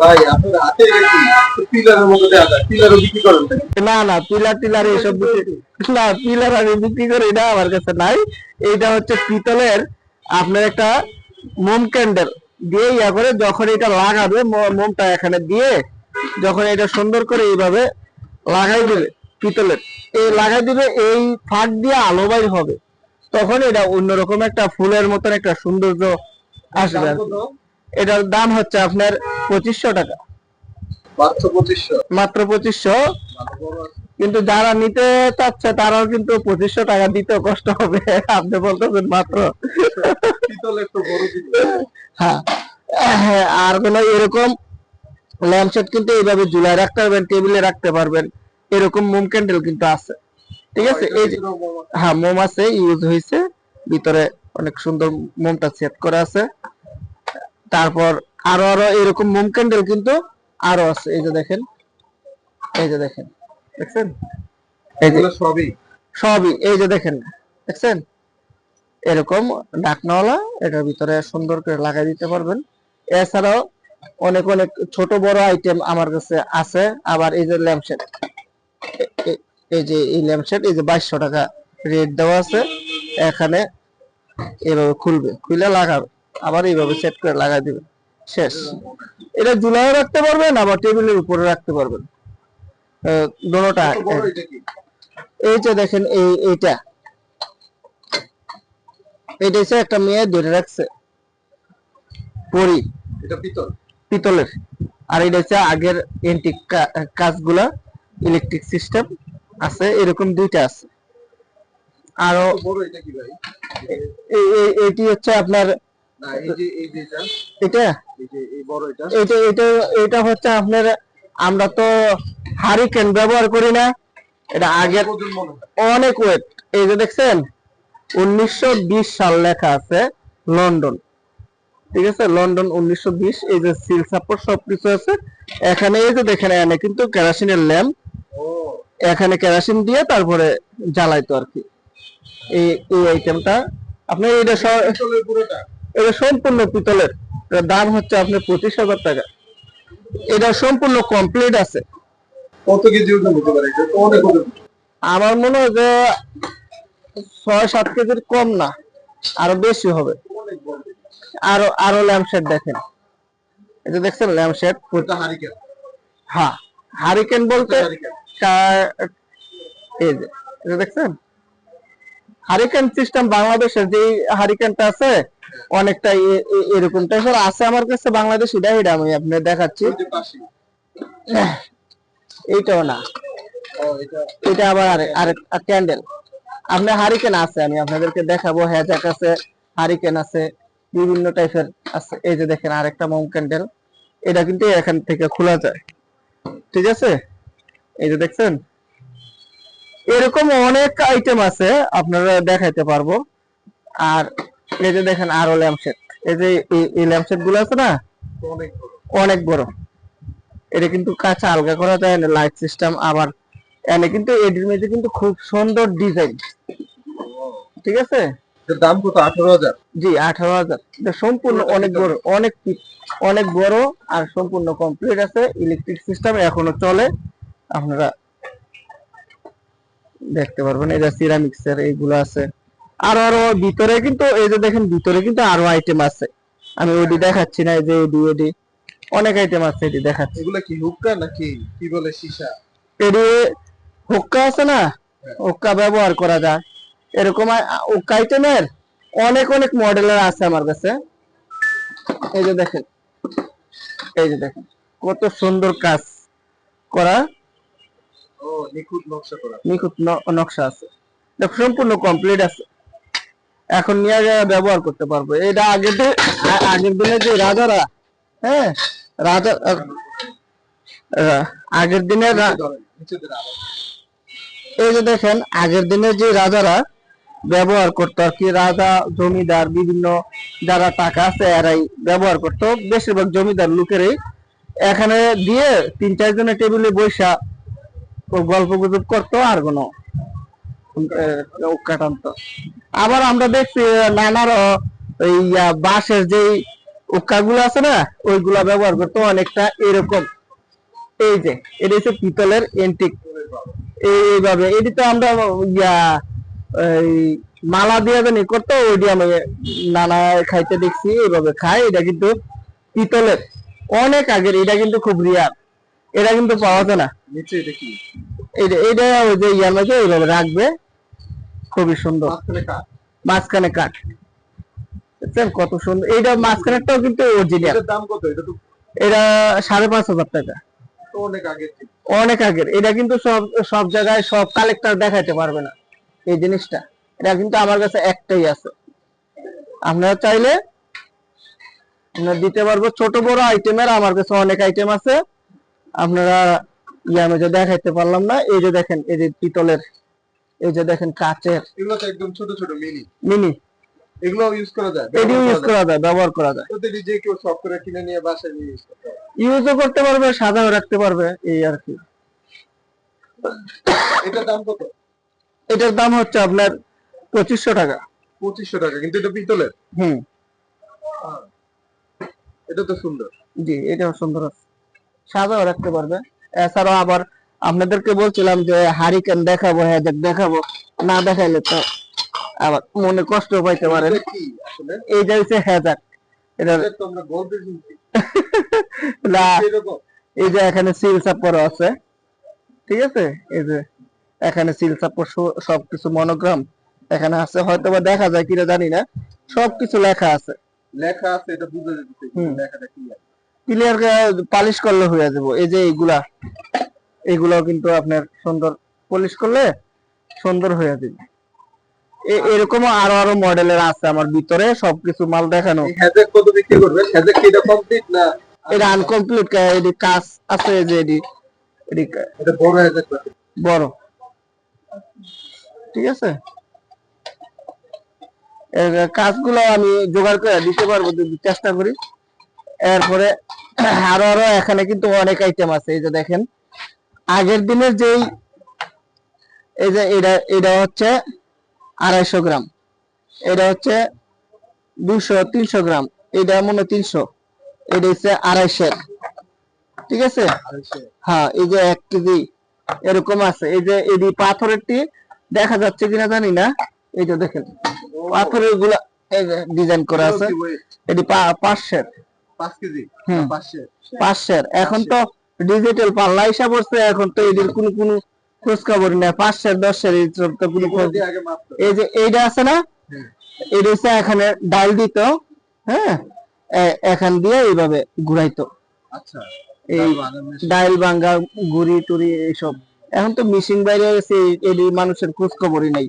ভাই আপনার হাতে কি পিলারের মতো দেওয়া পিলারও বিক্রি করেন না না পিলার টিলার এইসব না পিলার আমি বিক্রি করি না আমার কাছে নাই। এইটা হচ্ছে পিতলের আপনার একটা মোম ক্যান্ডেল দিয়ে ইয়া করে যখন এটা লাগাবে মোমটা এখানে দিয়ে যখন এটা সুন্দর করে এইভাবে লাগাই দিবে পিতলের। এই লাগাই দিবে এই ফাঁক দিয়ে আলো বাইর হবে। তখন এটা অন্যরকম একটা ফুলের মতন একটা সৌন্দর্য আসবে? এটার দাম হচ্ছে আপনার পঁচিশশো টাকা। মাত্র পঁচিশশো। কিন্তু যারা নিতে চাচ্ছে তারাও কিন্তু পঁচিশশো টাকা দিতে কষ্ট হবে। আপনি বলতেছেন মাত্র। হ্যাঁ। হ্যাঁ, আর কোনো এরকম ল্যাম্পশেট কিন্তু এইভাবে ঝুলায় রাখতে পারবেন টেবিলে রাখতে পারবেন। এরকম মোম ক্যান্ডেল কিন্তু আছে। ঠিক আছে? এই। হ্যাঁ মোম আছে ইউজ হয়েছে। ভিতরে অনেক সুন্দর মোমটা সেট করা আছে। তারপর আরও আরও এরকম মোম ক্যান্ডেল কিন্তু আরও আছে। এই যে দেখেন এই যে দেখেন দেখছেন? এগুলো সবই। সবই এই যে দেখেন দেখছেন? এরকম ঢাকনাওয়ালা এটার ভিতরে সুন্দর করে লাগাই দিতে পারবেন। এছাড়াও অনেক অনেক ছোট বড় আইটেম আমার কাছে আছে আবার এই যে ল্যাম্পশেট এই যে এই ল্যাম্পশেড এই যে বাইশশো টাকা রেট দেওয়া আছে এখানে এভাবে খুলবে খুলে লাগাবে আবার এইভাবে সেট করে লাগাই দিবে। শেষ। এটা জুলাইও রাখতে পারবেন আবার টেবিলের উপরে রাখতে পারবেন। দোনোটা কত বড় এটা কি? এই যে দেখেন এই এইটা। এটা হচ্ছে একটা মেয়ে ধরে রাখছে। পরি। এটা পিতল। পিতলের। আর এটা হচ্ছে আগের এন্টিক কাজগুলা ইলেকট্রিক সিস্টেম আছে এরকম দুইটা আছে। আরও এটা এইটি হচ্ছে আপনার না এই যে এই যে এটা এটা? এই যে এই বড় এটা। এটা এটা এটা হচ্ছে আপনার আমরা তো হারিকেন ব্যবহার করি না। এটা হয়। অনেক ওয়েট। এই যে দেখছেন উনিশশো সাল লেখা আছে লন্ডন। ঠিক আছে? লন্ডন উনিশশো বিশ এই যে সিল সাপোর্ট সবকিছু আছে। এখানে এই যে দেখেন এখানে কিন্তু কেরাসিনের ল্যাম্প। এখানে কেরাসিন দিয়ে তারপরে জ্বালাইতো আর কি। এই এই আইটেমটা আপনার এটা এটা সম্পূর্ণ পিতলের। দাম হচ্ছে আপনার পঁচিশ হাজার টাকা। এটা সম্পূর্ণ কমপ্লিট আছে। কত কেজি ওজন হতে পারে? এটা আমার মনে হয় যে ছয় সাত কেজির কম না আরও বেশি হবে। আরও আরও ল্যাম্পশেড দেখেন। এটা দেখছেন ল্যাম্পশেড এটা হারিকেন হ্যাঁ হারিকেন বলতে হারিকেন এই যে এই দেখছেন? হারিকেন সিস্টেম বাংলাদেশের যে হারিকেনটা আছে অনেকটা এরকম টাইপের আছে আমার কাছে বাংলাদেশ এটা এটা আমি আপনার দেখাচ্ছি। এইটাও না। এটা আবার আরেক আরেক ক্যান্ডেল আপনার হারিকেন আছে আমি আপনাদেরকে দেখাবো হ্যাজাক আছে হারিকেন আছে বিভিন্ন টাইপের আছে। এই যে দেখেন আরেকটা মোম ক্যান্ডেল এটা কিন্তু এখান থেকে খোলা যায়। ঠিক আছে? এই যে দেখছেন? এরকম অনেক আইটেম আছে আপনারা দেখাইতে পারব। আর এই যে দেখেন আরও ল্যাম্পশেট এই যে এই- ল্যাম্পশেটগুলো আছে না? অনেক বড়। এটা কিন্তু কাঁচা আলগা করা যায় না লাইট সিস্টেম আবার এনে কিন্তু এটির মধ্যে কিন্তু খুব সুন্দর ডিজাইন ঠিক আছে? দাম কত? আঠারো হাজার? জি আঠারো হাজার। সম্পূর্ণ অনেক বড় অনেক অনেক বড় আর সম্পূর্ণ কমপ্লিট আছে। ইলেকট্রিক সিস্টেম এখনও চলে। আপনারা দেখতে পারবেন এটা সিরামিক্স এর এইগুলো আছে। আরও আরও ভিতরে কিন্তু এই যে দেখেন ভিতরে কিন্তু আরও আইটেম আছে। আমি ওইটি দেখাচ্ছি না এই যে এডি এডি অনেক আইটেম আছে এটি দেখাচ্ছি। এগুলা কি হুক্কা নাকি কি বলে সীসা? এডি হুক্কা আছে না? হুক্কা ব্যবহার করা যায়। এরকম হুক্কা আইটেমের অনেক অনেক মডেলের আছে আমার কাছে। এই যে দেখেন এই যে দেখেন কত সুন্দর কাজ করা। ও নিখুঁত নকশা করা। নিখুঁত নকশা আছে। সম্পূর্ণ কমপ্লিট আছে। এখন নিয়ে ব্যবহার করতে পারব। এটা আগের দিন, আগের দিনে যে রাজারা হ্যাঁ? রাজা আগের আবার। এই যে দেখেন, আগের দিনে যে রাজারা ব্যবহার করতো আর কি, রাজা, জমিদার, বিভিন্ন যারা টাকা আছে এরাই ব্যবহার করতো। বেশিরভাগ জমিদার লোকেরই এখানে দিয়ে তিন চার জনের টেবিলে বৈশা গল্প গুজব করতো আর কোনো কাটান্ত আবার আমরা দেখছি নানারও এই আহ, বাঁশের যে উক্কাগুলো আছে না ওইগুলা ব্যবহার করতো অনেকটা এরকম। এই যে এটা হচ্ছে পিতলের এন্টিক এইভাবে। এটি তো আমরা ইয়া মালা দিয়ে জানি করতো ওইটি আমি নানা খাইতে দেখছি এইভাবে খাই এটা কিন্তু পিতলের। অনেক আগের এটা কিন্তু খুব রিয়ার এটা কিন্তু পাওয়া যায় না। এটা এটা ওই যে ইয়ার মাঝে এইভাবে রাখবে। খুবই সুন্দর। মাঝখানে কাঠ। দেখছেন কত সুন্দর। এইটা মাঝখানেরটাও কিন্তু অরিজিনাল দাম কত? এটা তো এটা সাড়ে পাঁচ হাজার টাকা। অনেক আগে অনেক আগের। এটা কিন্তু সব সব জায়গায় সব কালেক্টর দেখাইতে পারবে না এই জিনিসটা। এটা কিন্তু আমার কাছে একটাই আছে। আপনারা চাইলে আমরা দিতে পারব ছোট বড় আইটেমের আমার কাছে অনেক আইটেম আছে। আপনারা ইয়ে আমি যে দেখাইতে পারলাম না এই যে দেখেন এই যে পিতলের এই যে দেখেন কাচের এগুলো তো একদম ছোট ছোট মিনি। মিনি। এগুলো ইউজ করা যায় ব্যবহার ইউজ করা যায়। ব্যবহার করা যায়। তো এটি যে কেউ শখ করে কিনে নিয়ে বাসায় নিয়ে ইউজ করতে পারে ইউজও করতে পারবে সাদাও রাখতে পারবে এই আর কি। এটার দাম কত? এটার দাম হচ্ছে আপনার পঁচিশশো টাকা। পঁচিশশো টাকা কিন্তু এটা পিতলের। হুম। এটা তো সুন্দর। জি এটাও সুন্দর আছে। সাদাও রাখতে পারবে। এছাড়াও আবার আপনাদেরকে বলছিলাম যে হারিকেন দেখাবো হ্যাঁ দেখাবো না দেখাইলে তো আবার মনে কষ্ট পাইতে পারেন। আসলে? এইটা হচ্ছে হ্যাজাক। এটা না এই যে এখানে সিল চাপড় আছে। ঠিক আছে? এই যে এখানে সিল চাপড় সবকিছু মনোগ্রাম এখানে আছে। হয়তো বা দেখা যায় কিনা জানি না। সবকিছু লেখা আছে। লেখা আছে এটা বুঝে যেতে। লেখাটা কি আছে ক্লিয়ার পালিশ করলে হয়ে যাব। এই যে এইগুলা। এগুলো কিন্তু আপনার সুন্দর পলিশ করলে সুন্দর হয়ে যাবে। এরকম আরও আরও মডেলের আছে আমার ভিতরে সবকিছু মাল দেখানো। হ্যাজেক কত বিক্রি করবে? হ্যাজেক কি এটা কমপ্লিট না এটা আনকমপ্লিট এটি কাজ আছে যে কা- এটা বড় হ্যাজেক বড়। ঠিক আছে? কাজগুলো আমি জোগাড় করে দিতে পারব যদি চেষ্টা করি। এরপরে আরও আরও এখানে কিন্তু অনেক আইটেম আছে এই যে দেখেন। আগের দিনের এই যে এটা এটা হচ্ছে আড়াইশো গ্রাম। এটা হচ্ছে দুশো তিনশো গ্রাম। এটা মনে তিনশো। এটা হচ্ছে আড়াইশের। ঠিক আছে? হ্যাঁ এই যে এক কেজি এরকম আছে। এই যে এই পাথরেরটি দেখা যাচ্ছে কিনা জানি না। এই যে দেখেন পাথরেরগুলা এই যে ডিজাইন করা আছে। এটি পাঁচশের। পাঁচ কেজি। হুম। পাঁচশো পাঁচশের। এখন তো ডিজিটাল পাল্লা হিসাব হচ্ছে এখন তো এদের কোনো কোনো খোঁজ খবর নেই। পাঁচশের দশের এইসব তো কোনো খোঁজ। এই যে এইটা আছে না? হুম। এটা হচ্ছে এখানে ডাল দিত হ্যাঁ? এখান দিয়ে এইভাবে ঘুরাইতো। আচ্ছা। এই ডাইল ভাঙ্গা গুড়ি টুরি এইসব। এখন তো মিশিং বাইরে গেছে এটি মানুষের খোঁজ খবরই নাই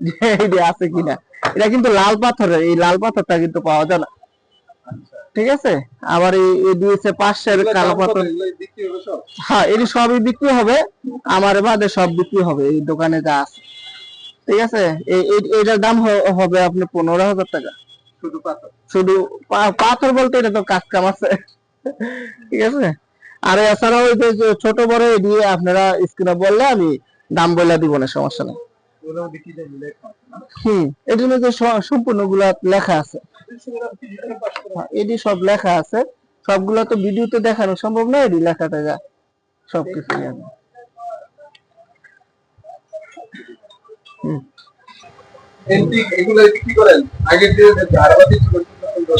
যে এটি আছে কিনা। এটা কিন্তু লাল পাথরের এই লাল পাথরটা কিন্তু পাওয়া যায় না। ঠিক আছে? আবার এই দিয়েছে পাঁচশের কালো পাথর? হ্যাঁ এটি সবই বিক্রি হবে। আমার বাদে সব বিক্রি হবে এই দোকানে যা আছে। ঠিক আছে? এটার দাম হবে আপনি পনেরো হাজার টাকা। শুধু পাথর? শুধু পাথর বলতে এটা তো কাজ কাম আছে। ঠিক আছে? আর এছাড়াও ওই যে ছোট বড় দিয়ে আপনারা স্ক্রিনে বললে আমি দাম বলে দিব না সমস্যা নেই। হুম এটির মধ্যে সম্পূর্ণগুলা লেখা আছে। হ্যাঁ, এটি সব লেখা আছে। সবগুলো তো ভিডিওতে দেখানো সম্ভব না এটি লেখা টাকা সবকিছু আছে হুম। এন্টিক এগুলো বিক্রি করেন? আগের দিনে যে খুব সুন্দর।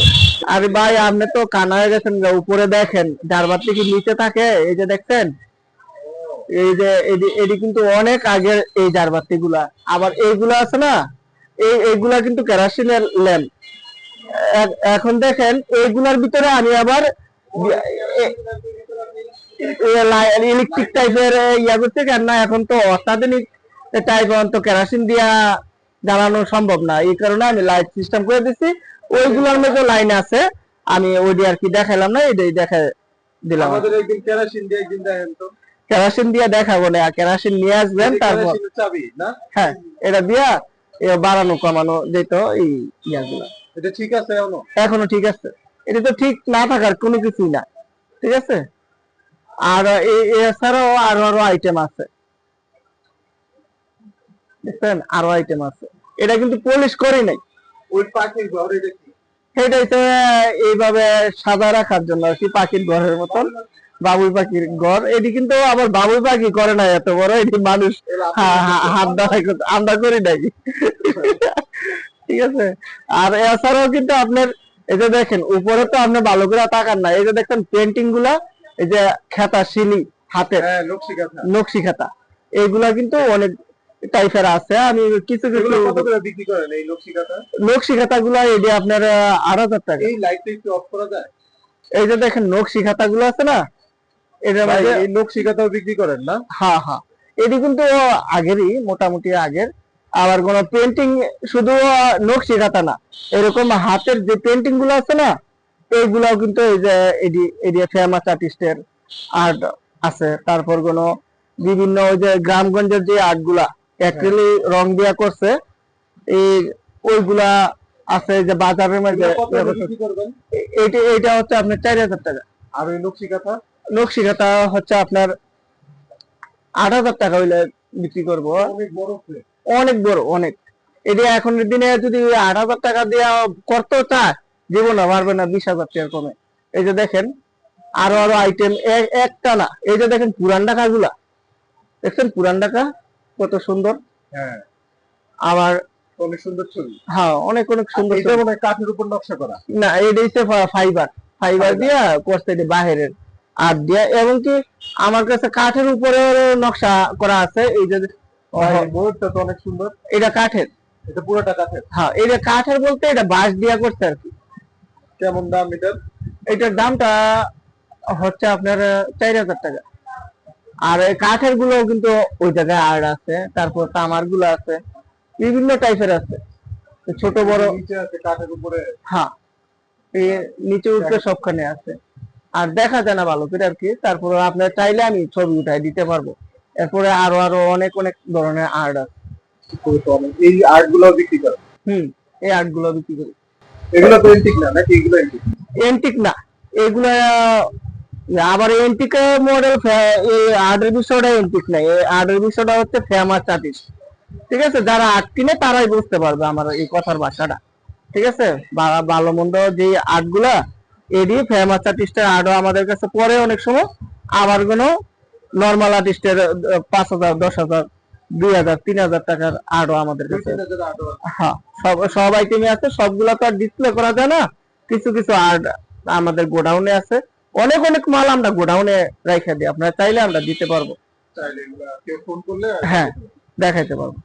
আরে ভাই আপনি তো কানা হয়ে গেছেন উপরে দেখেন। জারবাতি কি নিচে থাকে? এই যে দেখছেন? এই যে এডি- এডি কিন্তু অনেক আগের এই জারবাতি গুলা আবার এইগুলা আছে না? এই এইগুলা কিন্তু কেরাসিনের ল্যাম্প। এখন দেখেন এইগুলার ভিতরে আমি আবার ইলেকট্রিক টাইপের ইয়া করতে কেন না এখন তো অত্যাধুনিক টাইপ তো কেরাসিন দিয়া জ্বালানো সম্ভব না। এই কারণে আমি লাইট সিস্টেম করে দিচ্ছি ওইগুলোর মধ্যে লাইন আছে। আমি ওইটি আর কি দেখালাম না এটাই দেখা দিলাম। আমাদের একদিন কেরাসিন দিয়ে একদিন দেখেন তো। কেরাসিন দিয়ে দেখাবো না কেরাসিন নিয়ে আসবেন তারপর চাবি না? হ্যাঁ এটা দিয়া বাড়ানো কমানো যেত এই ইয়াগুলা। এটা ঠিক আছে এখনও? এখনও ঠিক আছে। এটা তো ঠিক না থাকার কোনো কিছুই না। ঠিক আছে? আর এছাড়াও আরও আরও আইটেম আছে। দেখছেন? আরও আইটেম আছে। এটা কিন্তু পলিশ করি নাই। ওই পাখির ঘর এটা কি? সেটাই তো এইভাবে সাদা রাখার জন্য আর কি পাখির ঘরের মতন। বাবুই পাখির ঘর। এটি কিন্তু আবার বাবুই পাখি করে না এত বড়। এটি মানুষ হাত করতে- আমরা করি। নাকি ঠিক আছে? আর এছাড়াও কিন্তু আপনার এই যে দেখেন উপরে তো আপনি ভালো করে তাকান না। এই যে দেখেন পেন্টিংগুলা এই যে খেতা শিলি হাতের হ্যাঁ নকশি খাতা। এইগুলা কিন্তু অনেক টাইপের আছে। আমি কিছু কিছু বিক্রি করেন এই নকশি খাতা? গুলা এটি আপনার আহ, আট হাজার টাকা। এই লাইটটা একটু অফ করা যায়? এই যে দেখেন নকশি খাতা গুলো আছে না? মধ্যে এই নকশি কাঁথাও বিক্রি করেন না? হ্যাঁ হ্যাঁ। এটি কিন্তু আগেরই মোটামুটি আগের। আবার কোন পেন্টিং শুধু নকশি খাতা না। এরকম হাতের যে পেন্টিংগুলো আছে না এইগুলাও কিন্তু এই যে এডি এডি ফেমাস আর্টিস্টের আর্ট আছে। তারপর কোন বিভিন্ন ওই যে গ্রামগঞ্জের যে আর্টগুলা অ্যাক্রিলি রং দিয়া করছে এই ওইগুলা আছে যে বাজারের মধ্যে কত এটা এটা হচ্ছে আপনার চার হাজার টাকা। আর ওই নকশি কাঁথা নকশি খাতা হচ্ছে আপনার আট হাজার টাকা হইলে বিক্রি করব। অনেক বড় অনেক বড় অনেক। এটা এখনের দিনে যদি আট হাজার টাকা দিয়ে করতেও চায় জীবনে পারবে না বিশ হাজার টাকার কমে। এই যে দেখেন আরও আরও আইটেম একটা না এই যে দেখেন পুরান টাকা গুলা। দেখছেন পুরান টাকা কত সুন্দর। হ্যাঁ। আবার অনেক সুন্দর ছবি। হ্যাঁ অনেক অনেক সুন্দর এটা মনে কাঠের উপর নকশা করা। না এটা হচ্ছে ফাইবার। ফাইবার দিয়া করছে এটা বাহিরের। আর দিয়া এবং কি আমার কাছে কাঠের উপরে নকশা করা আছে। এই যে ময়ূরটা তো অনেক সুন্দর। এটা কাঠের? এটা পুরোটা কাঠের। হ্যাঁ এটা কাঠের বলতে এটা বাঁশ দিয়া করছে আর কি। কেমন দাম এটার? এটার দামটা হচ্ছে আপনার চার হাজার টাকা। আর এই কাঠেরগুলো কিন্তু ওই জায়গায় আর আছে তারপর তামারগুলো আছে বিভিন্ন টাইপের আছে। ছোট বড় নিচে আছে কাঠের উপরে। হ্যাঁ নিচে উঠতে সবখানে আছে। আর দেখা যায় না ভালো করে আর কি তারপরে আপনার চাইলে আমি ছবি উঠাই দিতে পারব। এরপরে আরও আরও অনেক অনেক ধরনের আর্ট আছে। এই আর্টগুলো বিক্রি করে হুম এই আর্টগুলো বিক্রি করি। এগুলো তো এন্টিক না নাকি এগুলো এন্টিক এন্টিক না এগুলা আবার এন্টিক মডেল এই আর্টের বিষয়টা এন্টিক না এই আর্টের বিষয়টা হচ্ছে ফেমাস আর্টিস্ট ঠিক আছে? যারা আর্ট কিনে তারাই বুঝতে পারবে আমার এই কথার ভাষাটা। ঠিক আছে? বা- ভালো মন্দ যে আর্টগুলা এডি ফেমাস আর্টিস্টের আর্টও আমাদের কাছে পরে অনেক সময় আবার কোনো নর্মাল আর্টিস্টের পাঁচ হাজার দশ হাজার দুই হাজার তিন হাজার টাকার আর্টও আমাদের কাছে। হ্যাঁ সব সব আইটেমই আছে সবগুলা তো আর ডিসপ্লে করা যায় না। কিছু কিছু আর্ট আমাদের গোডাউনে আছে। অনেক অনেক মাল আমরা গোডাউনে রাইখা দিই। আপনারা চাইলে আমরা দিতে পারব। হ্যাঁ দেখাইতে পারব।